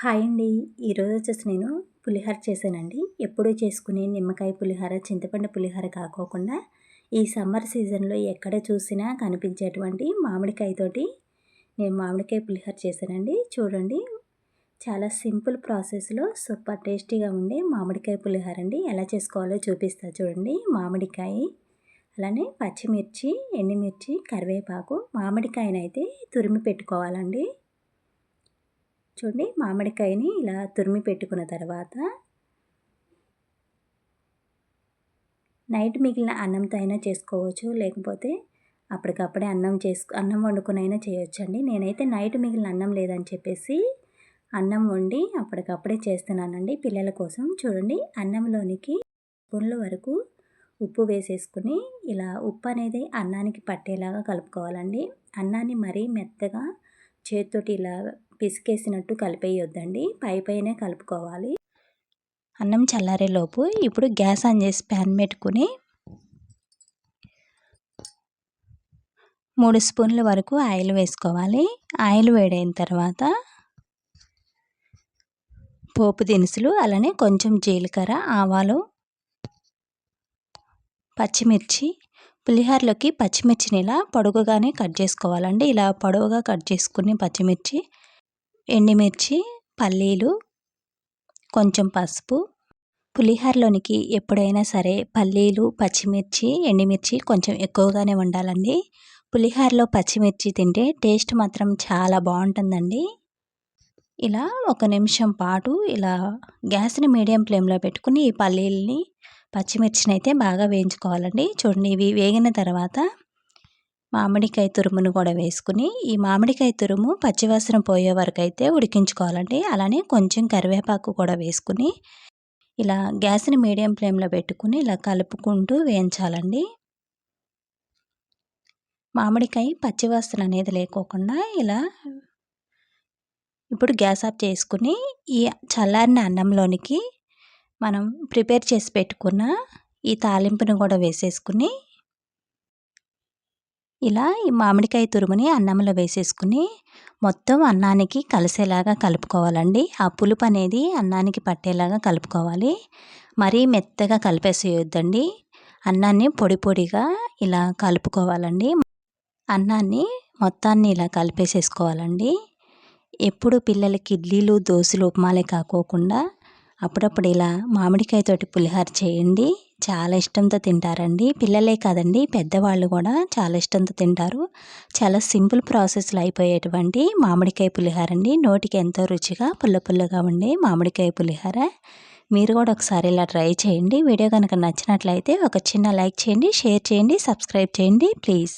Hi అండి. ఈరోజు వచ్చేసి నేను పులిహోర చేశానండి. ఎప్పుడూ చేసుకునే నిమ్మకాయ పులిహోర చింతపండు పులిహోర కాకోకుండా ఈ సమ్మర్ సీజన్లో ఎక్కడ చూసినా కనిపించేటువంటి మామిడికాయతోటి నేను మామిడికాయ పులిహోర చేశానండి. చూడండి చాలా సింపుల్ ప్రాసెస్లో సూపర్ టేస్టీగా ఉండే మామిడికాయ పులిహోర అండి. ఎలా చేసుకోవాలో చూపిస్తా చూడండి. మామిడికాయ అలానే పచ్చిమిర్చి ఎండుమిర్చి కరివేపాకు మామిడికాయనైతే తురిమి పెట్టుకోవాలండి. చూడండి మామిడికాయని ఇలా తురిమి పెట్టుకున్న తర్వాత నైట్ మిగిలిన అన్నంతో అయినా చేసుకోవచ్చు. లేకపోతే అప్పటికప్పుడే అన్నం చేసుకు అన్నం వండుకునైనా చేయొచ్చండి. చేయొచ్చు అండి నేనైతే నైట్ మిగిలిన అన్నం లేదని చెప్పేసి అన్నం వండి అప్పటికప్పుడే చేస్తున్నానండి. పిల్లల కోసం చూడండి అన్నంలోనికి స్పూన్ల వరకు ఉప్పు వేసేసుకుని ఇలా ఉప్పు అనేది అన్నానికి పట్టేలాగా కలుపుకోవాలండి. అన్నాన్ని మరీ మెత్తగా చేతితోటి ఇలా పిసికేసినట్టు కలిపేయొద్దండి. పై పైనే కలుపుకోవాలి. అన్నం చల్లారేలోపు ఇప్పుడు గ్యాస్ ఆన్ చేసి ప్యాన్ పెట్టుకుని మూడు స్పూన్ల వరకు ఆయిల్ వేసుకోవాలి. ఆయిల్ వేడైన తర్వాత పోపు దినుసులు అలానే కొంచెం జీలకర్ర ఆవాలు పచ్చిమిర్చి పులిహోరలోకి పచ్చిమిర్చిని ఇలా పొడుగుగానే కట్ చేసుకోవాలండి. ఇలా పొడవుగా కట్ చేసుకుని పచ్చిమిర్చి ఎండుమిర్చి పల్లీలు కొంచెం పసుపు. పులిహోరలోనికి ఎప్పుడైనా సరే పల్లీలు పచ్చిమిర్చి ఎండిమిర్చి కొంచెం ఎక్కువగానే ఉండాలండి పులిహోరలో పచ్చిమిర్చి తింటే టేస్ట్ మాత్రం చాలా బాగుంటుందండి. ఇలా ఒక నిమిషం పాటు ఇలా గ్యాస్ని మీడియం ఫ్లేమ్లో పెట్టుకుని ఈ పల్లీలని పచ్చిమిర్చిని అయితే బాగా వేయించుకోవాలండి. చూడండి ఇవి వేగిన తర్వాత మామిడికాయ తురుమును కూడా వేసుకుని ఈ మామిడికాయ తురుము పచ్చివాసన పోయే వరకు అయితే ఉడికించుకోవాలండి. అలానే కొంచెం కరివేపాకు కూడా వేసుకుని ఇలా గ్యాస్ని మీడియం ఫ్లేమ్లో పెట్టుకుని ఇలా కలుపుకుంటూ వేయించాలండి. మామిడికాయ పచ్చివాసన అనేది లేకోకుండా ఇలా ఇప్పుడు గ్యాస్ ఆఫ్ చేసుకుని ఈ చల్లారిన అన్నంలోనికి మనం ప్రిపేర్ చేసి పెట్టుకున్న ఈ తాలింపును కూడా వేసేసుకుని ఇలా ఈ మామిడికాయ తురుముని అన్నంలో వేసేసుకుని మొత్తం అన్నానికి కలిసేలాగా కలుపుకోవాలండి. ఆ పులుపు అనేది అన్నానికి పట్టేలాగా కలుపుకోవాలి. మరీ మెత్తగా కలిపేసేయొద్దండి. అన్నాన్ని పొడి పొడిగా ఇలా కలుపుకోవాలండి. అన్నాన్ని మొత్తాన్ని ఇలా కలిపేసేసుకోవాలండి. ఎప్పుడు పిల్లలకి ఇడ్లీలు దోశలు ఉప్మాలే కాకోకుండా అప్పుడప్పుడు ఇలా మామిడికాయతోటి పులిహోర చేయండి. చాలా ఇష్టంతో తింటారండి. పిల్లలే కాదండి పెద్దవాళ్ళు కూడా చాలా ఇష్టంతో తింటారు. చాలా సింపుల్ ప్రాసెస్లో అయిపోయేటువంటి మామిడికాయ పులిహోర అండి. నోటికి ఎంతో రుచిగా పుల్ల పుల్లగా ఉండే మామిడికాయ పులిహోర. మీరు కూడా ఒకసారి ఇలా ట్రై చేయండి. వీడియో కనుక నచ్చినట్లయితే ఒక చిన్న లైక్ చేయండి షేర్ చేయండి సబ్స్క్రైబ్ చేయండి ప్లీజ్.